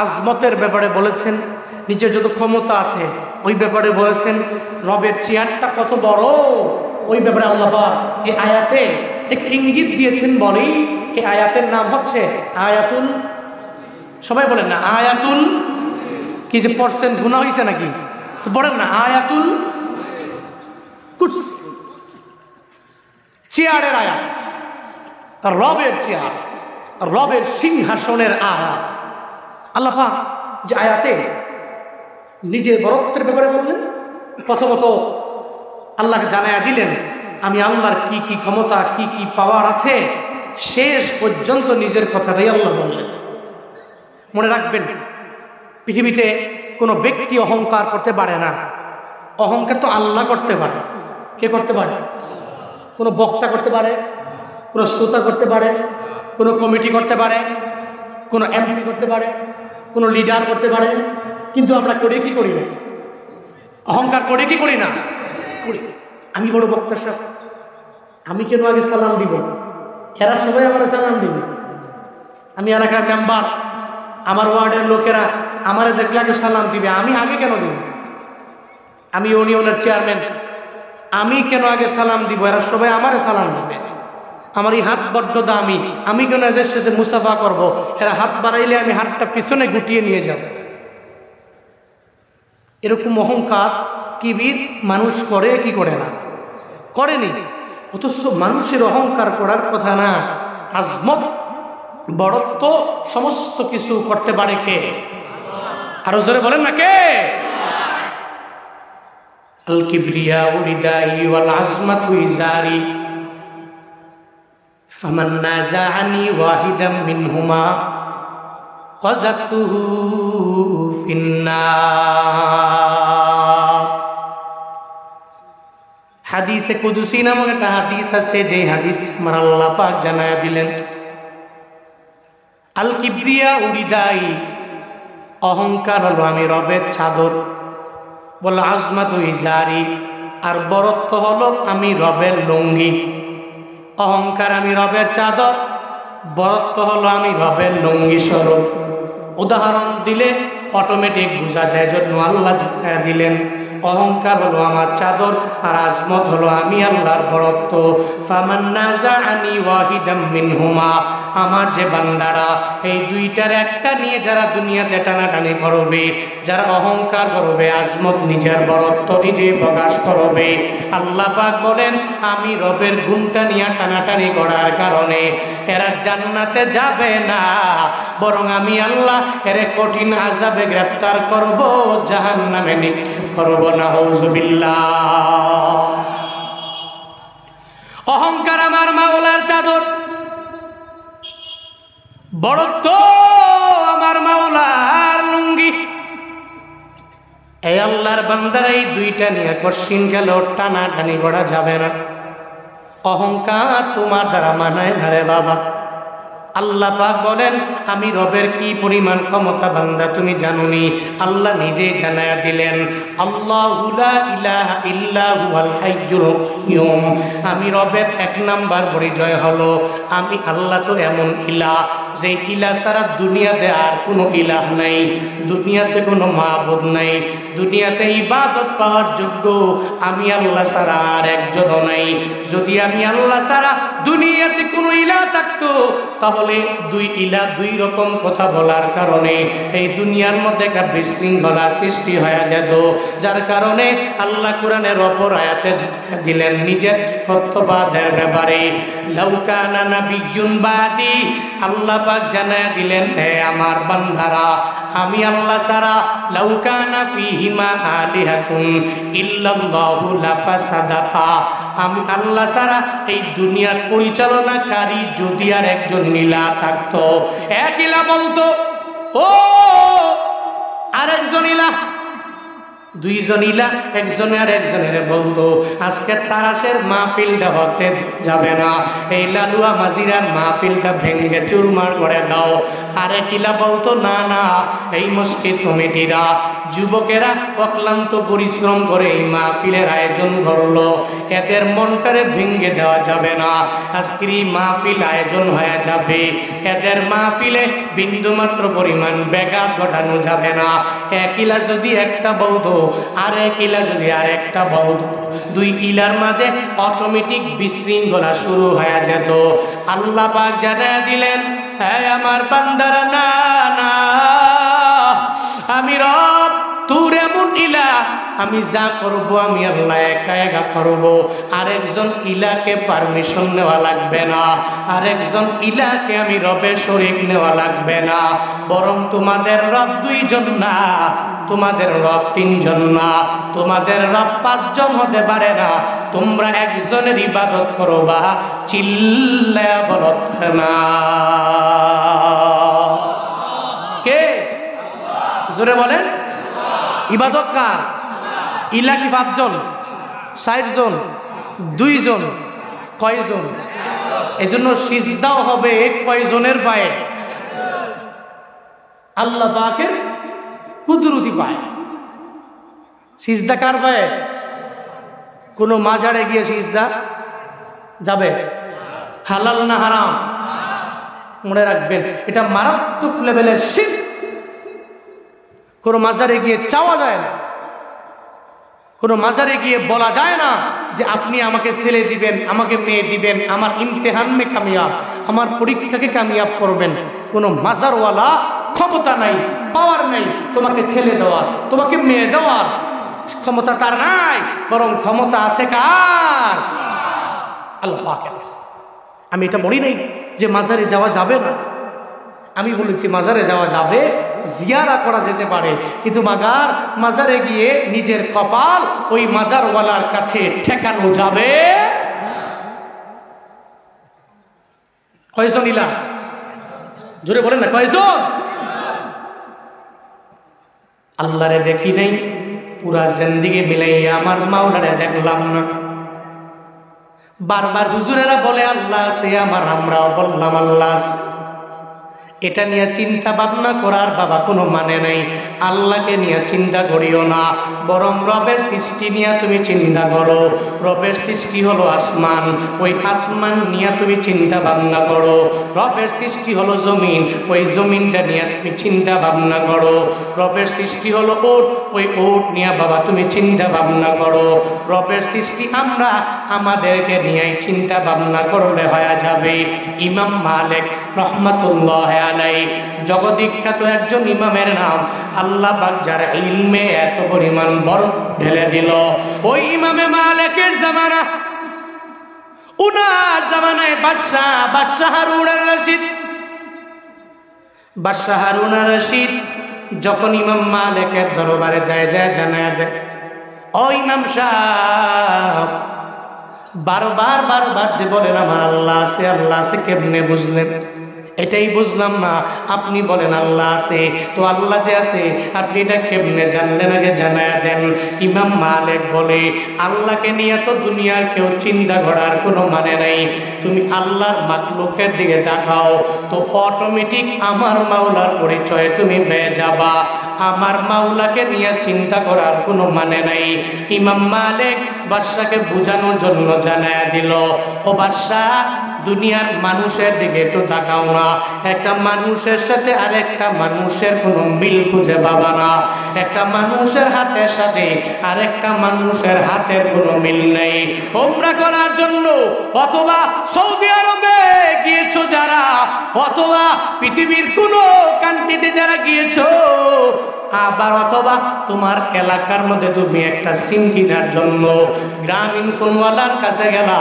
আজমতের ব্যাপারে বলেছেন নিজের যত ক্ষমতা আছে, ওই ব্যাপারে বলেছেন, রবের চেয়ারটা কত বড়, ওই ব্যাপারে আল্লাহ এই আয়াতে এক ইঙ্গিত দিয়েছেন বলেই, এই আয়াতের নাম হচ্ছে আয়াতুল, সবাই বলেন না, আয়াতুল, কি যে পড়ছেন গুণা হয়েছে নাকি? তো বলেন না, আয়াতুল চেয়ারের আয়াত, রবের চেয়ার, রবের সিংহাসনের আয়াত। আল্লাহ যে আয়াতে নিজের বরত্বের ব্যাপারে বললেন, প্রথমত আল্লাহকে জানাইয়া দিলেন, আমি আল্লাহর কি কি ক্ষমতা, কি কি পাওয়ার আছে, শেষ পর্যন্ত নিজের কথাটাই আল্লাহ বললেন। মনে রাখবেন, পৃথিবীতে কোনো ব্যক্তি অহংকার করতে পারে না। অহংকার তো আল্লাহ করতে পারে। কে করতে পারে? কোনো বক্তা করতে পারে, কোনো শ্রোতা করতে পারে, কোনো কমিটি করতে পারে কোনো এমপি করতে পারে, কোনো লিডার করতে পারে, কিন্তু আমরা করে কি করি না? অহংকার করে কি করি না? করি। আমি বড় বক্তা সাহেব আমি কেন আগে সালাম দিব? এরা সবাই আমার সালাম দিবে। আমি এলাকার মেম্বার আমার ওয়ার্ডের লোকেরা আমারে দেখলে আগে সালাম দিবে। আমি আগে কেন দিব? আমি ইউনিয়নের চেয়ারম্যান আমি কেন আগে সালাম দিব? এরা সবাই আমারে সালাম দিবে। আমার এই হাত বড্ড দামি, আমি কেন এদের সাথে মুসাফা করব? এরা হাত বাড়াইলে আমি হাতটা পিছনে গুটিয়ে নিয়ে যাব। এরকম অহংকার কিবির মানুষ করে কি করে না? করেনি। অথচ মানুষের অহংকার করার কথা না। আজমত, বড়ত্ব, সমস্ত কিছু করতে পারে কে? আরও জোরে বলেন না কে? আল কিবরিয়া উরিদাই ওয়াল আজমাতু ইজারি ফামান নাযাআনি ওয়াহিদাম মিনহুমা قذفته في النار হাদিসে কুদুসি নামক একটা হাদিস আছে যে হাদিস আমার আল্লাহ পাক জানায়া দিলেন আল কিবরিয়া উরিদাই অহংকার হলো আমি রবের চাদর বল আজমাত ইজারি আর বরত্ব হলো আমি রবের লুঙ্গি অহংকার আমি রবের চাদর বরত্ব হলো আমি রবের লঙ্গি স্বরূপ। উদাহরণ দিলে অটোমেটিক বোঝা যায় জন্য আল্লাহ দিলেন। অহংকার হলো আমার চাদর আর আজমত হলো আমি আল্লাহর বরত্ব। ফামান্নাজা আনি ওয়াহিদাম মিনহুমা। আমার যে বান্দারা, এই দুইটার একটা নিয়ে যারা দুনিয়াতে টানাটানি করবে, যারা অহংকার করবে, আজমত নিজের বরত্ব নিজে প্রকাশ করবে। আল্লাহ পাক বলেন, আমি রবের গুণটা নিয়ে টানাটানি করার কারণে এরা জান্নাতে যাবে না, বরং আমি আল্লাহ এরে কঠিন আজাবে গ্রেপ্তার করব জাহান নামে নিক্ষেপ করব। অহংকার আমার মাওলার চাদর। বড়ত্ব আমার মাওলার লুঙ্গি। এই আল্লাহর বান্দার এই দুইটা নিয়ে কশিন গেল টানা টানি করা যাবে না। অহংকার তোমার দ্বারা মানায় না রে বাবা। আল্লাহ পাক বলেন, আমি রবের কি পরিমাণ ক্ষমতা বান্দা তুমি জানুনি? আল্লাহ নিজে জানায়া দিলেন আমি রবের এক নাম্বার পরিচয় হলো, আমি আল্লাহ তো এমন ইলা যে ইলা ছাড়া দুনিয়াতে আর কোনো ইলাহ নাই, দুনিয়াতে কোনো মাহবুদ নাই, দুনিয়াতে ইবাদত পাওয়ার যোগ্য আমি আল্লাহ ছাড়া আর একজনও নাই। যদি আমি আল্লাহ ছাড়া দুনিয়াতে কোনো ইলা থাকতো, তাহলে দুই ইলা দুই রকম কথা বলার কারণে এই দুনিয়ার মধ্যে একটা বিশৃঙ্খলার সৃষ্টি হয়ে যেত। যার কারণে আল্লাহ কোরআনের অপর আয়াতে দিলেন নিজের কর্তব্যের ব্যাপারে লাউকানা আল্লাহ পাক জানায় দিলেন, হে আমার বান্দারা, আমি আল্লাহ ছাড়া লাউকানা ফিহিমা আলিহাতুন ইল্লাল্লাহু আমি আল্লাহ ছাড়া এই দুনিয়ার পরিচালনাকারী যদি আর একজন নীলা থাকতো এক ইলা বলতো, ও, আরেকজন ইলা দুইজন ইলা একজনে আর একজনের বলতো, আজকে তারাশের মাহফিলটা হতে যাবে না, এই লালুয়া মাজিরার মাহফিলটা ভেঙে চুরমার করে দাও আরেক ইলা বলতো, না না, এই মসজিদ কমিটিরা, যুবকেরা অক্লান্ত পরিশ্রম করে এই মাহফিলের আয়োজন করল। এদের মনটারে ভেঙে দেওয়া যাবে না। আজকের এই মাহফিল আয়োজন হয়ে যাবে। এদের মাহফিলে বিন্দুমাত্র পরিমাণ ব্যাঘাত ঘটানো যাবে না। এক ইলা যদি একটা বলতো আর এক ইলা যদি আর একটা বলতো দুই ইলার মাঝে অটোমেটিক বিশৃঙ্খলা শুরু হয়ে যেত। আল্লাহ পাক জানা দিলেন হ্যাঁ আমার বান্দারা না না আমি রব, তোর এমন ইলা। আমি যা করব, আমি আল্লাহ একা একা করব। আরেকজন ইলাকে পারমিশন নেওয়া লাগবে না। আরেকজন ইলাকে আমি রবে শরিক নেওয়া লাগবে না। বরং তোমাদের রব দুইজন না, তোমাদের রব তিনজন না। তোমাদের রব পাঁচজন হতে পারে না। তোমরা একজনের ইবাদত করো বা চিল্লা বলত না। কে? জোরে বলেন। ইবাদত কার? ইলা কি পাঁচজন ষাট জন দুইজন, কয়জন? এজন্য সিজদাও হবে কয়জনের পায়ে? আল্লাহ পাকের কুদরতি পায়। সিজদা কার পায়ে? কোনো মাজারে গিয়ে সিজদা যাবে? হালাল না হারাম? মনে রাখবেন, এটা মারাত্মক লেভেলের শীত কোনো মাজারে গিয়ে চাওয়া যায় না। কোনো মাজারে গিয়ে বলা যায় না যে আপনি আমাকে ছেলে দিবেন, আমাকে মেয়ে দিবেন, আমার ইমতেহান মে কামিয়াব, আমার পরীক্ষাকে কামিয়াব করবেন। কোনো মাজারওয়ালা ক্ষমতা নাই পাওয়ার নেই তোমাকে ছেলে দেওয়ার, তোমাকে মেয়ে দেওয়ার। ক্ষমতা তার নাই, বরং ক্ষমতা আছে কার? আল্লাহ আমি এটা বলি নাই যে মাজারে যাওয়া যাবে না। আমি বলেছি মাজারে যাওয়া যাবে, জিয়ারা করা যেতে পারে। কিন্তু মাগার, মাজারে গিয়ে নিজের কপাল ওই মাজারওয়ালার কাছে ঠেকানো যাবে? কয়জন ইলা? জোরে বলেন না, কয়জন? আল্লাহরে দেখি নাই। পুরা জিন্দিগি মিলাইয়া আমার মাওলারে দেখলাম না বারবার হুজুরেরা বলে, আল্লাহ আছে আমার, আমরাও বললাম, আল্লাহ আছে। এটা নিয়ে চিন্তা ভাবনা করার বাবা কোনো মানে নেই। আল্লাহকে নিয়ে চিন্তা করিও না। বরং রবের সৃষ্টি নিয়ে তুমি চিন্তা করো। রবের সৃষ্টি হলো আসমান। ওই আসমান নিয়ে তুমি চিন্তা ভাবনা করো। রবের সৃষ্টি হলো জমিন। ওই জমিনটা নিয়ে তুমি চিন্তা ভাবনা করো। রবের সৃষ্টি হলো ওট। ওই ওট নিয়ে বাবা তুমি চিন্তা ভাবনা করো। রবের সৃষ্টি আমরা আমাদেরকে নিয়ে চিন্তা ভাবনা করলে হয়ে যাবে। ইমাম মালিক রহমতুল্লাহ আলাই জগদীখ্যাত একজন ইমামের নাম আল্লাহ পাক, যার ইলমে এত পরিমাণ বড় ঢেলে দিল। ওই ইমামে মালিকের জামানা, উনার জামানায় বাদশাহ বাদশাহ হারুনার রশিদ। বাদশাহ হারুনার রশিদ যখন ইমাম মালিকের দরবারে যায় যায় জানায় দেয়, ও ইমাম সাহ বারবার বারবার যে বলেন আমার আল্লাহ আছে আল্লাহ আছে, কেমনে বুঝলেন? এটাই বুঝলাম না। আপনি বলেন আল্লাহ আছে, তো আল্লাহ যে আছে, আপনি এটা কেমনে জানলেন? আগে জানায় দেন। ইমাম মালিক বলে, আল্লাহকে নিয়ে তো দুনিয়ার কেউ চিন্তা করার কোনো মানে নাই। তুমি আল্লাহর মাকলুকের দিকে দেখাও তো অটোমেটিক আমার মাওলার পরিচয় তুমি পেয়ে যাবা। আমার মাওলাকে নিয়ে চিন্তা করার কোনো মানে নাই। ইমাম মালিক বাদশাকে বোঝানোর জন্য জানায়া দিল, ও বাদশাহ, দুনিয়ার মানুষের দিকে একটু তাকাও না। একটা মানুষের সাথে আর একটা মানুষের কোনো মিল খুঁজে পাবা না। একটা মানুষের হাতের সাথে আর একটা মানুষের হাতের কোনো মিল নেই। ওমরা করার জন্য অথবা সৌদি আরবে গিয়েছো যারা, অথবা পৃথিবীর কোনো কান্ট্রিতে যারা গিয়েছো আবার অথবা তোমার এলাকার মধ্যে তুমি একটা সিম কেনার জন্য গ্রামীণ ফোনওয়ালার কাছে গেলা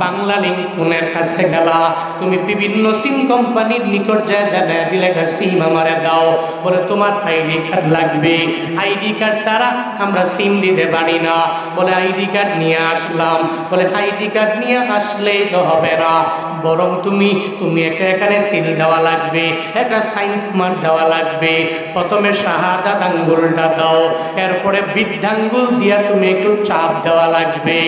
বাংলা লিঙ্ক ফোনের কাছে গেলা। তুমি বিভিন্ন সিম কোম্পানির নিকট যায় জানায় দিলে একটা সিম আমারে দাও। বলে তোমার আইডি কার্ড লাগবে। আইডি কার্ড ছাড়া আমরা সিম দিতে পারি না। বলে আইডি কার্ড নিয়ে আসলাম। বলে আইডি কার্ড নিয়ে আসলেই তো হবে না। বরং তুমি তুমি একটা এখানে সিল দেওয়া লাগবে, একটা সাইন তোমার দেওয়া লাগবে। প্রথমে শাহাদাত আঙ্গুলটা দাও। এরপরে বৃদ্ধাঙ্গুল দিয়া তুমি একটু চাপ দেওয়া লাগবে।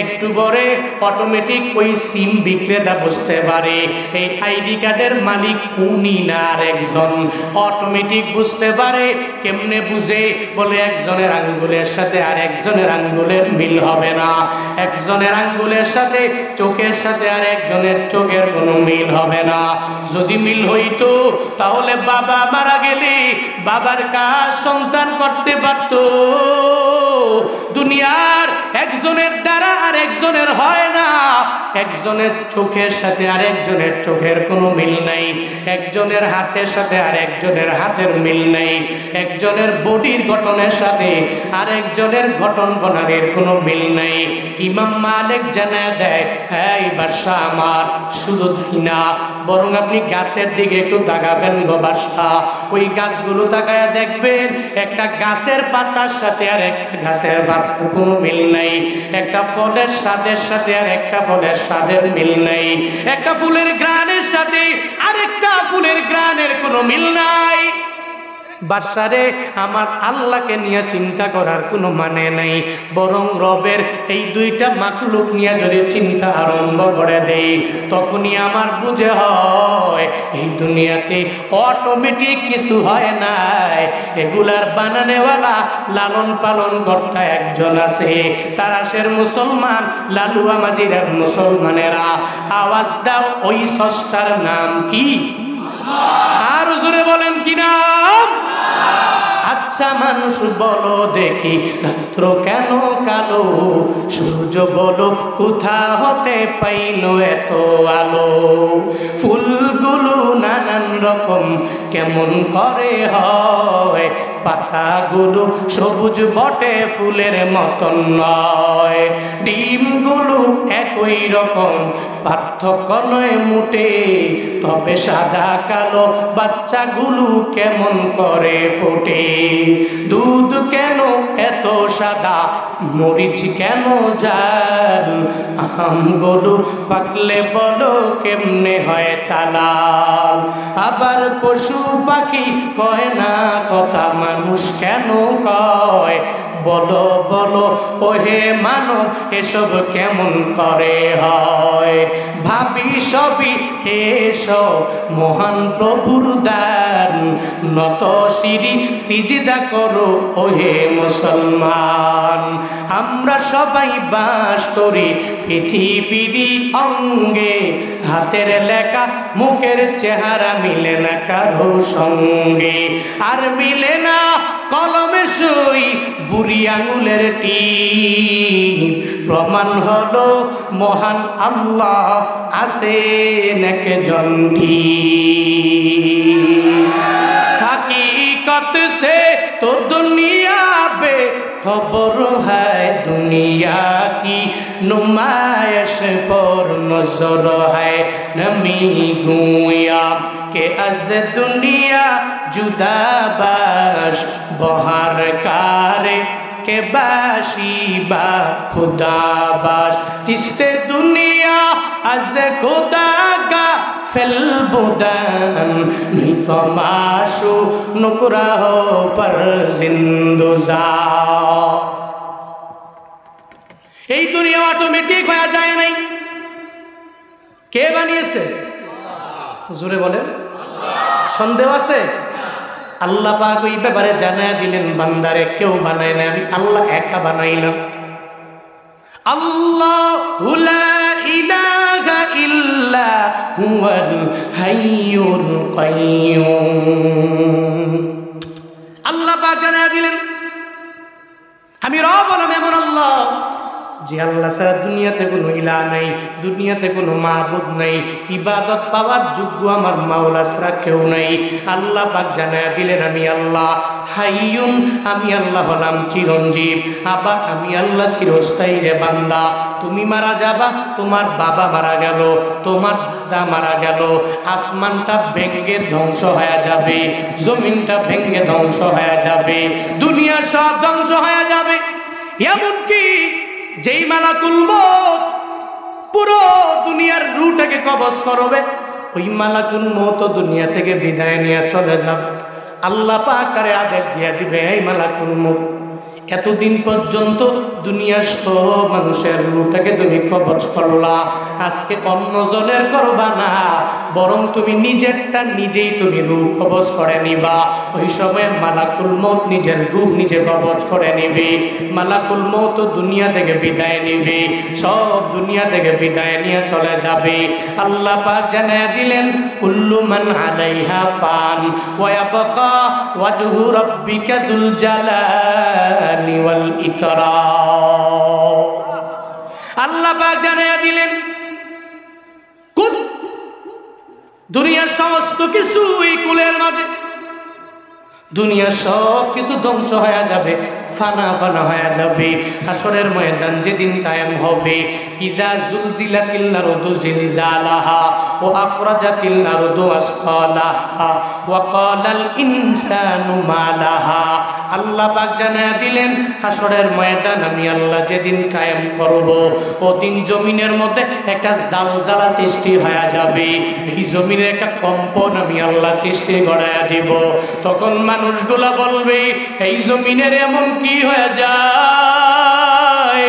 একটু পরে অটোমেটিক অটোমেটিক ওই সিম বিক্রেতা বুঝতে পারে। এই আইডি কার্ডের মালিক উনি না আর একজন। অটোমেটিক বুঝতে পারে, কেমনে বুঝে? বলে একজনের আঙ্গুলের সাথে আর একজনের আঙ্গুলের মিল হবে না। একজনের আঙ্গুলের সাথে, চোখের সাথে আর একজনের চোখের কোনো মিল হবে না। যদি মিল হইতো, তাহলে বাবা মারা গেলে বাবার কাজ সন্তান করতে পারতো। দুনিয়ার একজনের দ্বারা আর একজনের হয় না। একজনের চোখের সাথে আর একজনের চোখের কোনো মিল নাই। একজনের হাতের সাথে আর একজনের হাতের মিল নাই। একজনের বডির গঠনের সাথে আর একজনের গঠন বনারের কোনো মিল নাই। ইমাম মালিক জানা দেয় হ্যাঁ বাসা আমার শুধু না, বরং আপনি গাছের দিকে একটু তাকাবেন গো বাসা ওই গাছগুলো তাকায় দেখবেন, একটা গাছের পাতার সাথে আর একটা গাছের পাতার কোনো মিল নাই। একটা ফলের স্বাদের সাথে আর একটা ফলের স্বাদের মিল নাই। একটা ফুলের গ্রানের সাথে আরেকটা ফুলের গ্রানের কোনো মিল নাই। বাসারে আমার আল্লাহকে নিয়ে চিন্তা করার কোনো মানে নেই। বরং রবের এই দুইটা মাখলুক নিয়ে যদি চিন্তা আরম্ভ করে দেই, তখনই আমার বুঝে হয়, এই দুনিয়াতে অটোমেটিক কিছু হয় নাই। এগুলার বানানেওয়ালা লালন পালন কর্তা একজন আছে। তারা সের মুসলমান, লালুয়া মাজিরার মুসলমানেরা। আওয়াজ দাও, ওই সস্তার নাম কি? আর জোরে বলেন কি নাম? আচ্ছা মানুষ বলো দেখি, রাত্র কেন কালো? সূর্য বলো, কোথা হতে পাইল এত আলো? ফুলগুলো নানান রকম কেমন করে হয়? পাতাগুলো সবুজ বটে, ফুলের মতন নয়। ডিমগুলো একই রকম, পার্থক্য নয় মুটে। তবে সাদা, কালো বাচ্চাগুলো কেমন করে ফোটে? দুধ কেন এত সাদা? মরিচ কেন যান আমগুলো পাকলে বলো, কেমনে হয় তালাল? আবার পশু পাখি কয় না কথা মানুষ কেন কয়? বলো বলো, ওহে মানব, এসব কেমন করে হয়? ভাবি সবই এসো মহান প্রভুর দান। নত সিঁড়ি, সিজিদা করো, ওহে মুসলমান। আমরা সবাই বাস করি পৃথিবীরই অঙ্গে। হাতের লেখা, মুখের চেহারা মিলে না কারও সঙ্গে। আর মিলে না কলমে সই বুড়ি আঙুলের টি প্রমাণ হল, মহান আল্লাহ আসেন থাকি কত সে তো দুনিয়া বে খবর হ্যায় দুনিয়া কি? নুমায়শ পর নজর হ্যায় নমি গুয়া কে আজ দুনিয়া জুদাবাস, বহার কারে কে বাসিবা খুদাবাস। তিস্তে দুনিয়া আজ খুদাগা ফেলবুদান নিকমাশু নুকরাহ পর জিন্দুজা এই দুনিয়া অটোমেটিক হয়ে যায় নাই। কে বানিয়েছে? জোরে বলেন। সন্দেহ আছে? আল্লাহ পাক ওই ব্যাপারে জানায় দিলেন, বান্দারে কেউ বানায় না আমি আল্লাহ একা বানাইলাম। আল্লাহ ইলাহা ইল্লা হুয়াল হাইয়ুল কাইয়ুম। আল্লাহ পাক জানায় দিলেন, আমি রব হলাম এমন আল্লাহ যে আল্লাহ ছাড়া দুনিয়াতে কোনো ইলা নাই, দুনিয়াতে কোনো মাহবুদ নাই, ইবাদত পাওয়ার যোগ্য আমার মাওলা ছাড়া কেউ নাই। আল্লাহ পাক জানায় দিলেন, আমি আল্লাহ, হাইয়ুন, আমি আল্লাহ হলাম চিরঞ্জীব, আবার আমি আল্লাহ চিরস্থায়ী রে বান্দা। তুমি মারা যাবা, তোমার বাবা মারা গেল, তোমার দাদা মারা গেল, আসমানটা ভেঙ্গে ধ্বংস হয়ে যাবে, জমিনটা ভেঙ্গে ধ্বংস হয়ে যাবে, দুনিয়া সব ধ্বংস হয়ে যাবে। এমনকি যেই মালাকুল মত পুরো দুনিয়ার রুটাকে কবজ করবে, ওই মালাকুল মত দুনিয়া থেকে বিদায় নিয়ে চলে যাবে। আল্লাহ পাকারে আদেশ দিয়ে দিবে, এই মালাকুল মত এতদিন পর্যন্ত দুনিয়ার সব মানুষের রুটাকে তুমি কবচ করলা। আজকে অন্য জনের করবা না বরং তুমি নিজেরটা নিজেই তুমি রূপ কবচ করে নিবা। ওই সময় মালাকুল মত নিজের রূপ নিজে কবচ করে নিবি। মালাকুল মত দুনিয়া থেকে বিদায় নিবি। সব দুনিয়া থেকে বিদায় নিয়ে চলে যাবে। আল্লাহ পাক জানায় দিলেন, কুল্লু মান আলাইহা ফান ওয়া ইয়াবকা ওয়াজহু রাব্বিকা দুল জালালি ওয়াল ইকরাম। আল্লাহ পাক জানায় দিলেন দুনিয়ার সমস্ত কিছু এই কুলের মাঝে। দুনিয়ার সব কিছু ধ্বংস হয়ে যাবে। ফানা ফানা হয়ে যাবে। হাসরের ময়দান যেদিন কায়েম হবে। ইদা জুলজিলাতিল আরদু জিলজালাহা ওয়া আখরাজাতিল আরদু আসকালাহা ওয়া ক্বালাল ইনসানু মা লাহা আল্লাহ পাক জানা দিলেন, হাসরের ময়দান আমি আল্লাহ যেদিন কায়েম করব ওদিন জমিনের মধ্যে একটা জালজালা সৃষ্টি হয়ে যাবে। এই জমিনের একটা কম্পন আমি আল্লাহ সৃষ্টি গড়ায়া দিব। তখন মানুষগুলা বলবে, এই জমিনের এমন কি হয়ে যায়?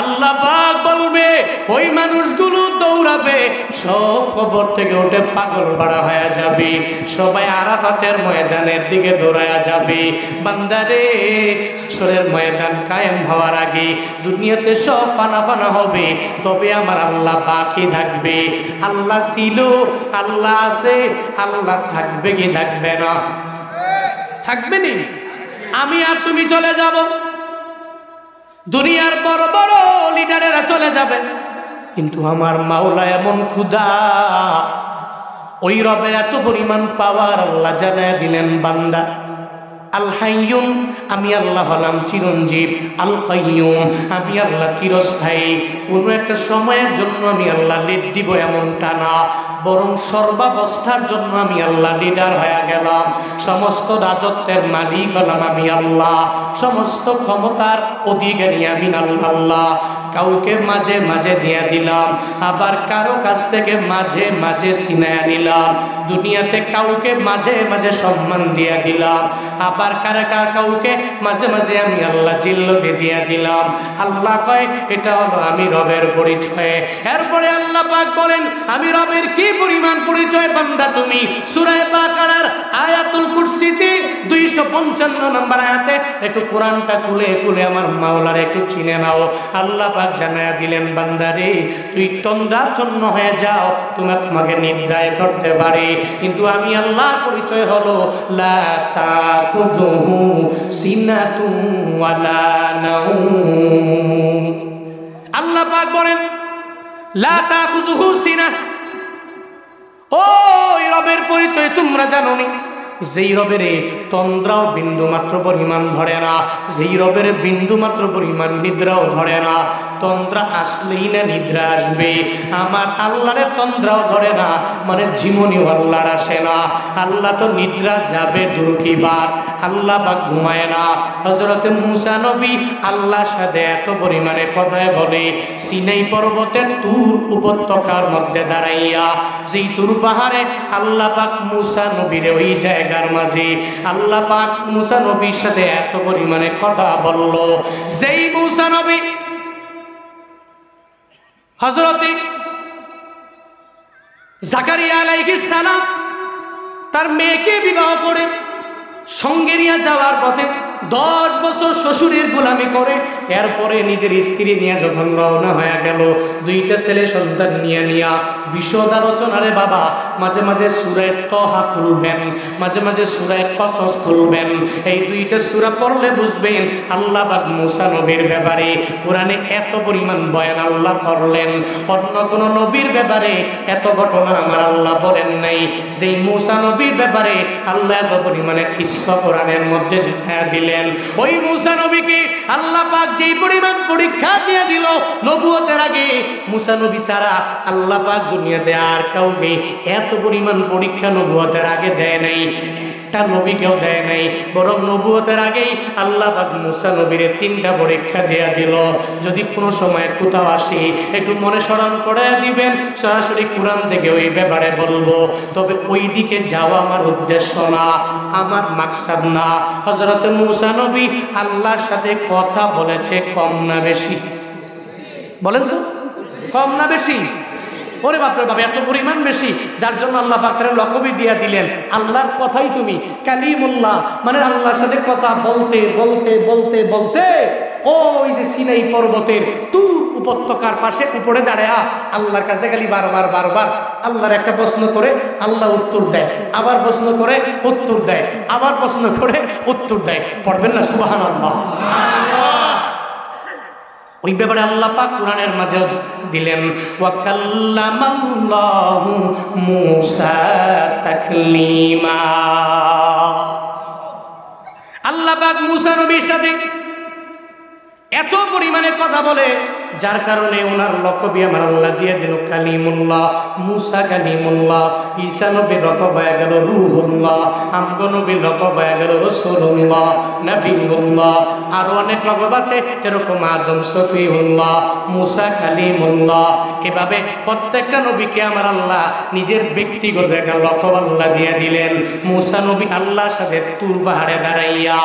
আল্লাহ পাক বলবে, ওই মানুষগুলো দৌড়াবে, সব কবর থেকে উঠে পাগল বাড়া হয়ে যাবে। সবাই আরাফাতের ময়দানের দিকে দৌড়ায়া যাবে। বান্দারে, হাসরের ময়দান কায়েম হওয়ার আগে দুনিয়াতে সব ফানা ফানা হবে, তবে আমার আল্লাহ বাকি থাকবে। আল্লাহ ছিল, আল্লাহ আছে, আল্লাহ থাকবে কি থাকবে না? থাকবে নি? আমি আর তুমি চলে যাব। দুনিয়ার বড় বড় লিডারেরা চলে যাবে। কিন্তু আমার মাওলা এমন ক্ষুদা ওই রবের এত পরিমাণ পাওয়ার আল্লাহ জানায় দিলেন বান্দা। আল হাইয়ুম আমি আল্লাহ হলাম চিরঞ্জীব আল কাইয়ুম আমি আল্লাহ চিরস্থায়ী। কোনো একটা সময়ের জন্য আমি আল্লাহ লিড দিব এমনটা না। বরং সর্বাবস্থার জন্য আমি আল্লাহ লিডার হয়ে গেলাম। সমস্ত রাজত্বের মালিক হলাম আমি আল্লাহ। সমস্ত ক্ষমতার অধিকারী আমি আল্লাহ। কাউকে মাঝে মাঝে দিয়ে দিলাম, আবার কারও কাছ থেকে মাঝে মাঝে ছিনায় নিলাম। দুনিয়াতে কাউকে মাঝে মাঝে সম্মান দিয়ে দিলাম, আবার কার কাউকে মাঝে মাঝে আমি আল্লাহ জিল্লতে দিয়ে দিলাম। আল্লাহ কয়, এটা হলো আমি রবের পরিচয়। এরপরে আল্লাহ পাক বলেন, আমি রবের কি পরিমাণ পরিচয় বান্দা তুমি? সুরায় বাকারার আয়াতুল কুরসিতে দুইশো পঞ্চান্ন নম্বর আয়াতে একটু কোরআনটা খুলে খুলে আমার মাওলার একটু চিনে নাও। আল্লাহ পাক জানায়া দিলেন বান্দারে তুই তন্দ্রাচ্ছন্ন হয়ে যাও, তুমি তোমাকে নিদ্রায় করতে পারে। কিন্তু আমি আল্লাহ পরিচয় হলো, লা তাখুযুহু পরিচয় তোমরা জানো নি যেই রবের তন্দ্রাও বিন্দু মাত্র পরিমাণ ধরে না। যেই রবের বিন্দু মাত্র পরিমাণ নিদ্রাও ধরে না। তন্দ্রা আসলেই না নিদ্রা আসবে? আমার আল্লাহরে তন্দ্রাও ধরে না মানে জীবনীও আল্লাহর আসে না। আল্লাহ তো নিদ্রা যাবে দুর্কিবার আল্লাহ বা ঘুমায় না। হজরতে মুসা নবী আল্লাহর সাথে এত পরিমাণে কথায় বলে, সিনাই পর্বতের তুর উপত্যকার মধ্যে দাঁড়াইয়া যেই তুর পাহাড়ে আল্লাহ পাক মুসা নবীর ওই জায়গার মাঝে, আল্লাহ পাক মুসা নবীর সাথে এত পরিমাণে কথা বলল, যেই মুসা নবী হজরতে জাকারিয়া আলাইহিস সালাম তার মেয়েকে বিবাহ করে সঙ্গে নিয়ে যাওয়ার পথে দশ বছর শ্বশুরের গোলামি করে, এরপরে নিজের স্ত্রী নিয়ে যখন রওনা হয়ে গেল, দুইটা ছেলে সন্তান নিয়ে নিয়া বিশদ আলোচনারে বাবা, মাঝে মাঝে সুরায় তহা খুলবেন, মাঝে মাঝে সুরায় কসস খুলবেন। এই দুইটা সুরা পড়লে বুঝবেন আল্লাহ বাদ মুসা নবীর ব্যাপারে কোরআনে এত পরিমাণ বয়ান আল্লাহ করলেন। অন্য কোন নবীর ব্যাপারে এত ঘটনা আমার আল্লাহ বলেন নাই। যেই মুসা নবীর ব্যাপারে আল্লাহ এত পরিমাণে ঈশ্বর কোরআনের মধ্যে জানায়া দিলেন ওই মুসা নবীকে আল্লাহ পাক যেই পরিমাণ পরীক্ষা দিয়ে দিল, নবুয়তের আগে মুসা নবী সারা আল্লাহ পাক দুনিয়াতে আর কাউকে এত পরিমাণ পরীক্ষা নবুয়তের আগে দেয় নাই। একটা নবীকেও দেয় নাই। বরং নবুয়তের আগেই আল্লাহ পাক মুসা নবীর তিনটা পরীক্ষা দেয়া দিল। যদি কোনো সময় কোথাও আসি, একটু মনে স্মরণ করে দিবেন, সরাসরি কোরআন থেকে ওই ব্যাপারে বলব। তবে ওই দিকে যাওয়া আমার উদ্দেশ্য না, আমার মাকসাদ না। হজরত মুসা নবী আল্লাহর সাথে কথা বলেছে কম না বেশি। বলেন তো, কম না বেশি। ওরে বাপরে বাবা এত পরিমাণ বেশি, যার জন্য আল্লাহ পাকের লকবি দিয়া দিলেন। আল্লাহর কথাই তুমি, কালিমুল্লাহ মানে আল্লাহর সাথে কথা বলতে বলতে বলতে বলতে ওই যে সিনাই পর্বতের তুর উপত্যকার পাশে উপরে দাঁড়ায়া আল্লাহর কাছে খালি বারবার বারবার আল্লাহর একটা প্রশ্ন করে, আল্লাহ উত্তর দেয়। আবার প্রশ্ন করে, উত্তর দেয়। আবার প্রশ্ন করে, উত্তর দেয়। পড়বেন না সুবাহান আল্লাহ ওই ব্যাপারে আল্লাহ পাক কোরআনের মাঝে দিলেন, ওয়াকাল্লামাল্লাহু মূসা তাকলিমা। আল্লাহ পাক মূসা নবীর সাথে এত পরিমাণে কথা বলে যার কারণে ওনার লকবি আমার আল্লাহ দিয়ে দিল কালিমুল্লাহ, মুসা কালিমুল্লাহ, ঈসা নবীর লকব হয়ে গেল রুহুল্লাহ, আমগ নবীর লকব গেল রসুল্লাহ নবীল্লাহ আরও অনেক লকব আছে যেরকম আদম, সফিউল্লাহ, মুসা কালিমুল্লাহ। এভাবে প্রত্যেকটা নবীকে আমার আল্লাহ নিজের ব্যক্তিগত একটা লকব আল্লাহ দিয়ে দিলেন। মুসা নবী আল্লাহর সাথে তুর পাহাড়ে দাঁড়াইয়া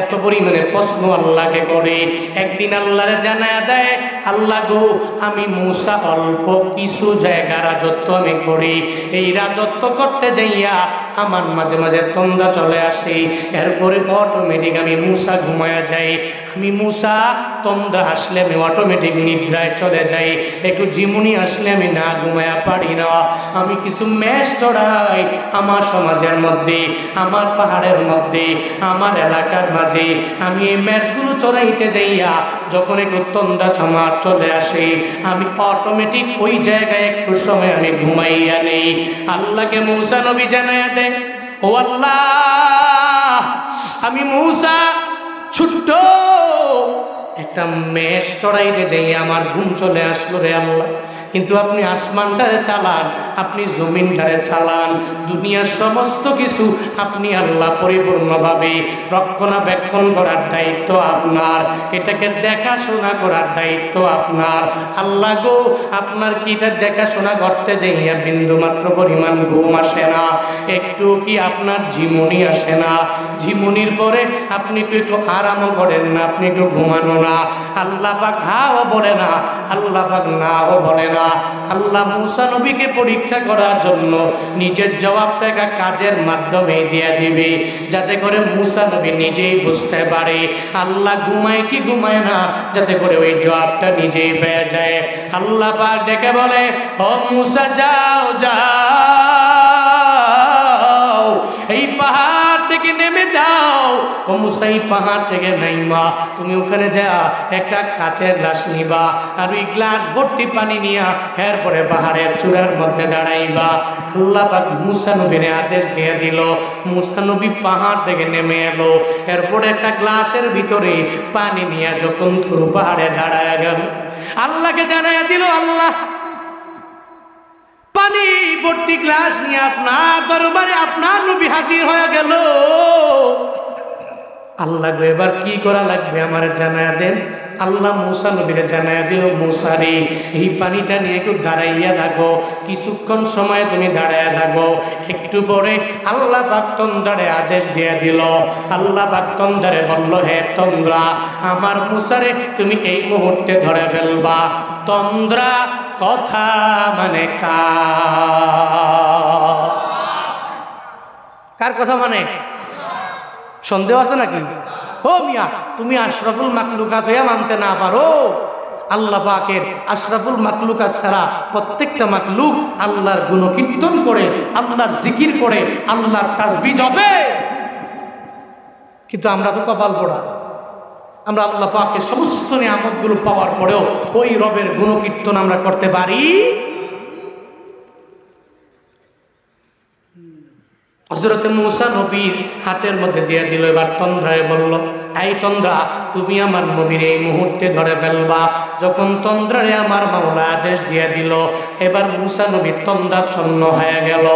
এত পরিমাণে প্রশ্ন আল্লাহকে করে। একদিন আল্লাহরে জানায় দেয় আল্লাহ গো আমি মূসা অল্প কিছু জায়গা রাজত্ব আমি করি। এই রাজত্ব করতে যাইয়া আমার মাঝে মাঝে তন্দা চলে আসে। এরপরে অটোমেটিক আমি মূসা ঘুমায়া যাই। আমি মূসা তন্দা আসলে আমি অটোমেটিক নিদ্রায় চলে যাই। একটু জিমুনি আসলে আমি না ঘুমায়া পারি না। আমি কিছু ম্যাচ চড়াই আমার সমাজের মধ্যে, আমার পাহাড়ের মধ্যে, আমার এলাকার মাঝে। আমি এই ম্যাচগুলো চড়াইতে যাইয়া যখন একটু তন্দা ছামার চলে আসে। আমি অটোমেটিক ওই জায়গায় একটু সময় আমি ঘুমাইয়া নেই। আল্লাহকে মৌসা নবী জানাইয়া দেয় ও আল্লাহ, আমি মৌসা ছুট একটা মেষ চড়াইলে যাই আমার ঘুম চলে আসলো রে আল্লাহ। কিন্তু আপনি আসমানটারে চালান, আপনি জমিনটারে চালান, দুনিয়ার সমস্ত কিছু আপনি আল্লাহ পরিপূর্ণভাবে রক্ষণাবেক্ষণ করার দায়িত্ব আপনার, এটাকে দেখাশোনা করার দায়িত্ব আপনার। আল্লাহ গো, আপনার কি এটা দেখাশোনা করতে যাইয়া বিন্দু মাত্র পরিমাণ ঘুম আসে না? একটু কি আপনার ঝিমুনি আসে না? ঝিমুনির পরে আপনি একটু আরামও করেন না, আপনি একটু ঘুমানো না। আল্লাহ পাক হাও বলে না আল্লাহ পাক নাও বলে না। আল্লাহ মুসা নবীকে পরীক্ষা করার জন্য নিজের জবাবটাকে কাজের মাধ্যমে দিয়ে দিবে, যাতে করে মুসা নবী নিজেই বুঝতে পারে। আল্লাহ ঘুমায় কি ঘুমায় না, যাতে করে ওই জবাবটা নিজেই পেয়ে যায়। আল্লাহ পাক ডেকে বলে, ও মুসা, যাও যাও। ও মুসাই পাহাড় থেকে নাইমা তুমি ওখানে যা, একটা কাচের গ্লাস নিবা আর ওই গ্লাস ভর্তি পানি নিয়া এরপরে পাহাড়ের চূড়ার মধ্যে দাঁড়াইবা। আল্লাহ পাক মুসা নবীর আদেশ দিয়ে দিল। মুসা নবী পাহাড় থেকে নেমে এলো। এরপরে একটা গ্লাসের ভিতরে পানি নিয়ে যখন থুরু পাহাড়ে দাঁড়ায় গেল, আল্লাহকে জানাইয়া দিল, আল্লাহ, পানি ভর্তি গ্লাস নিয়ে আপনার দরবারে আপনার নবী হাজির হয়ে গেল। আল্লাহ গো, এবার কি করা লাগবে আমার জানায়া দেন? আল্লাহ মৌসা নবীরে জানায়া দিল মৌসারে এই পানিটা নিয়ে একটু দাঁড়াইয়া থাকো। কিছুক্ষণ সময় তুমি দাঁড়াইয়া থাকো। একটু পরে আল্লাহ পাক তন্দ্রারে আদেশ দিয়ে দিল। আল্লাহ পাক তন্দ্রারে বলল, হে তন্দ্রা, আমার মুসারে তুমি এই মুহূর্তে ধরে ফেলবা। তন্দ্রা কথা মানে কার কথা মানে? সন্দেহ আছে নাকি? ও মিয়া, তুমি আশরাফুল মাকলুকাত হইয়া মানতে না পারো। আল্লাহ পাকের আশরাফুল মাকলুকাত ছাড়া প্রত্যেকটা মাকলুক আল্লাহর গুণকীর্তন করে, আল্লাহর জিকির করে, আল্লাহর তাজবি জবে কিন্তু আমরা তো কপাল পড়া। আমরা আল্লাহ পাকের সমস্ত নিয়ামতগুলো পাওয়ার পরেও ওই রবের গুণকীর্তন আমরা করতে পারি। হজরতে মৌসা নবীর হাতের মধ্যে দিয়ে দিল এবার তন্দ্রায় বলল এই তন্দ্রা, তুমি আমার নবীর এই মুহূর্তে ধরে ফেলবা। যখন তন্দ্রারে আমার মামলা আদেশ দিয়ে দিল, এবার মুসা নবীর তন্দ্রাচ্ছন্ন হয়ে গেল।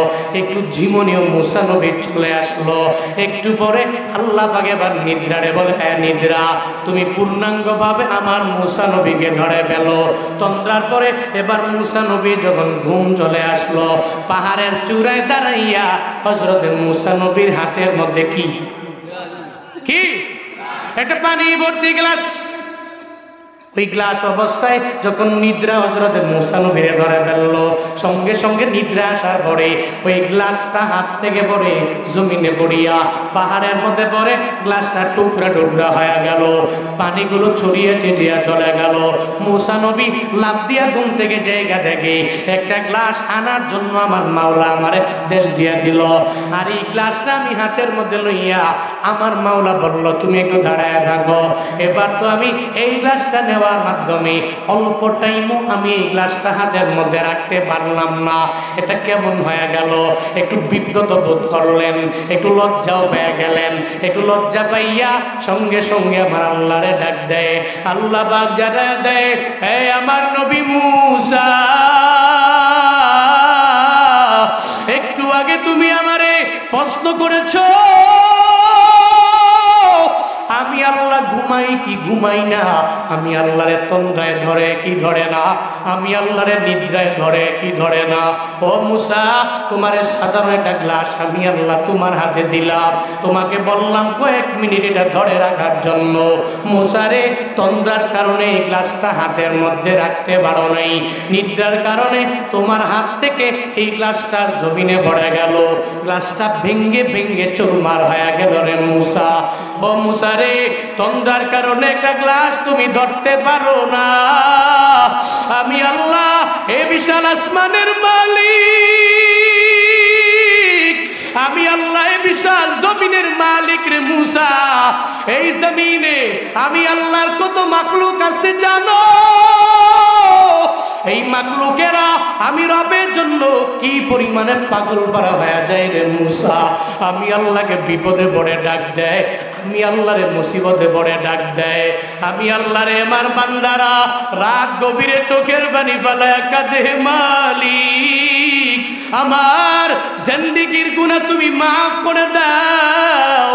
একটু ঝিমনীয় মুসা নবীর চলে আসলো। একটু পরে আল্লাহ পাক এবার নিদ্রারে বলে হ্যাঁ নিদ্রা, তুমি পূর্ণাঙ্গভাবে আমার মুসা নবীকে ধরে ফেলো। তন্দ্রার পরে এবার মুসা নবী যখন ঘুম চলে আসলো, পাহাড়ের চূড়ায় দাঁড়াইয়া হজরত মুসা নবীর হাতের মধ্যে কি? কি? একটা পানি ভর্তি গ্লাস। ওই গ্লাস অবস্থায় যখন নিদ্রা হজরত মুসানবীরে ধরে ফেলল, সঙ্গে সঙ্গে নিদ্রা আসার পরে ওই গ্লাসটা হাত থেকে পড়ে জমিনে পড়িয়া পাহাড়ের মধ্যে পড়ে গ্লাসটা টুকরা টুকরা হয়ে গেল, পানিগুলো ছড়িয়ে ছিটিয়া চলে গেল। মুসানবী লাভ দিয়া ঘুম থেকে জায়গা থেকে একটা গ্লাস আনার জন্য আমার মাওলা আমারে দেশ দিয়া দিল। আর এই গ্লাসটা আমি হাতের মধ্যে লইয়া আমার মাওলা বলল, তুমি একটু দাঁড়ায় থাকো। এবার তো আমি এই গ্লাসটা নেওয়ার মাধ্যমে অল্প টাইমও আমি এই গ্লাসটা হাতের মধ্যে রাখতে পারলাম না। এটা কেমন হয়ে গেল? একটু বিব্রত বোধ করলেন, একটু লজ্জাও পেয়ে গেলেন, একটু লজ্জা পাইয়া সঙ্গে সঙ্গে আমার আল্লাহরে ডাক দেয়, আল্লাহ বাগ যারা দেয়, হে আমার নবী মুসা, একটু আগে তুমি আমারে প্রশ্ন করেছ আল্লাহ ঘুমাই কি ঘুমাই না? আমি আল্লাহরে তন্দ্রায় ধরে কি ধরে না? আমি আল্লাহরে নিদ্রায় ধরে কি ধরে না? ও মুসা, তোমার সাধারণ একটা গ্লাস আমি আল্লাহ তোমার হাতে দিলাম। তোমাকে বললাম, কয়েক মিনিট এটা ধরে রাখার জন্য। মুসারে তন্দ্রার কারণে এই গ্লাসটা হাতের মধ্যে রাখতে পারো নাই। নিদ্রার কারণে তোমার হাত থেকে এই গ্লাসটা জমিনে পড়ে গেল। গ্লাসটা ভেঙ্গে ভেঙ্গে চুরমার হয়ে গেল রে মুসা। মুসারে, তন্দ্রার কারণে একটা গ্লাস তুমি ধরতে পারো না। আমি আল্লাহ, এ বিশাল আসমানের মালিক। আমি আল্লাহ, এ বিশাল জমিনের মালিক রে মুসা। এই জমিনে আমি আল্লাহর কত মাকলুক আছে জানো? এই মাকলুকেরা আমি রবের জন্য কি পরিমাণে পাগল পারা হয়ে যায় রে মুসা? আমি আল্লাহকে বিপদে পড়ে ডাক দেয়। আমি আল্লাহরে মুসিবতে পড়ে ডাক দেয়। আমি আল্লাহরে আমার বান্দারা রাত গভীরে চোখের বাণী ফেলায় কাঁদে, মালিক, আমার জিন্দিগির গুণা তুমি মাফ করে দাও।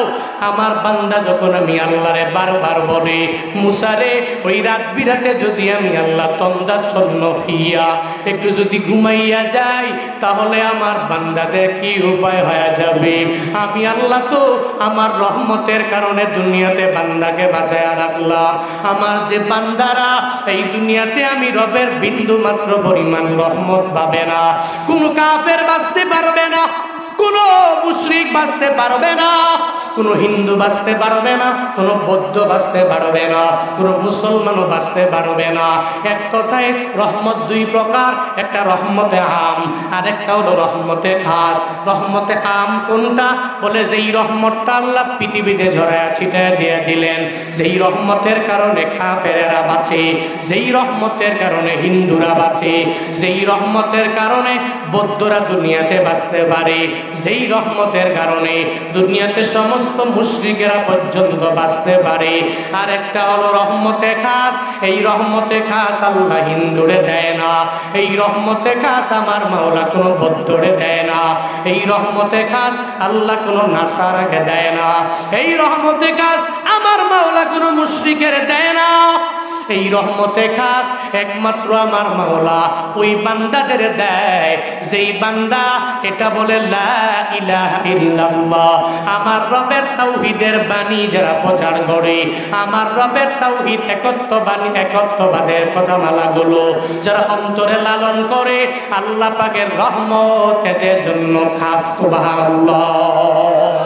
আমার বান্দা যখন আমি আল্লাহরে বারবার বলে, মুসারে, ওই রাত বিরাতে যদি আমি আল্লাহ তন্দাচ্ছন্ন হইয়া একটু যদি ঘুমাইয়া যাই, তাহলে আমার বান্দাদের কি উপায় হয়ে যাবে? আমি আল্লাহ তো আমার রহমতের কারণে দুনিয়াতে বান্দাকে বাঁচায়া রাখলাম। আমার যে বান্দারা, এই দুনিয়াতে আমি রবের বিন্দু মাত্র পরিমাণ রহমত পাবে না। কোনো কাফের বাঁচতে পারবে না। না কোনো মুশরিক বাঁচতে পারবে না, কোনো হিন্দু বাঁচতে পারবে না, কোনো বৌদ্ধ বাঁচতে পারবে না, কোনো মুসলমানও বাঁচতে পারবে না। এক কথায় রহমত দুই প্রকার, একটা রহমতে আম আর একটা হলো রহমতে খাস রহমতে আম কোনটা? বলে যেই রহমতটা আল্লাহ পৃথিবীতে ঝরায়া ছিটায় দিয়ে দিলেন, যেই রহমতের কারণে কাফেরেরা বাঁচে, যেই রহমতের কারণে হিন্দুরা বাঁচে, যেই রহমতের কারণে বৌদ্ধরা দুনিয়াতে বাঁচতে পারে। যেই রহমতের কারণে দুনিয়াতে সমস্ত মুশ্রিকেরা পর্যন্ত বাঁচতে পারে। আর একটা হলো রহমতে খাস, এই রহমতে খাস আল্লাহ হিন্দুরে দেয় না। এই রহমতে খাস আমার মাওলা কোনো বৌদ্ধরে দেয় না। এই রহমতে খাস আল্লাহ কোনো নাসারাকে দেয় না। এই রহমতে খাস আমার মাওলা কোনো মুশ্রিকের দেয় না। এই রহমতে খাস একমাত্র আমার মাওলা। ওই বান্দাদের দেয়, যেই বান্দা এটা বলে আমার রবের তাওহীদের বাণী যারা প্রচার করে, আমার রবের তাওহীদ একত্ব বাণী একত্ববাদের কথা মালাগুলো যারা অন্তরে লালন করে, আল্লাহ পাকের রহমত এদের জন্য খাস, সুবহানাল্লাহ।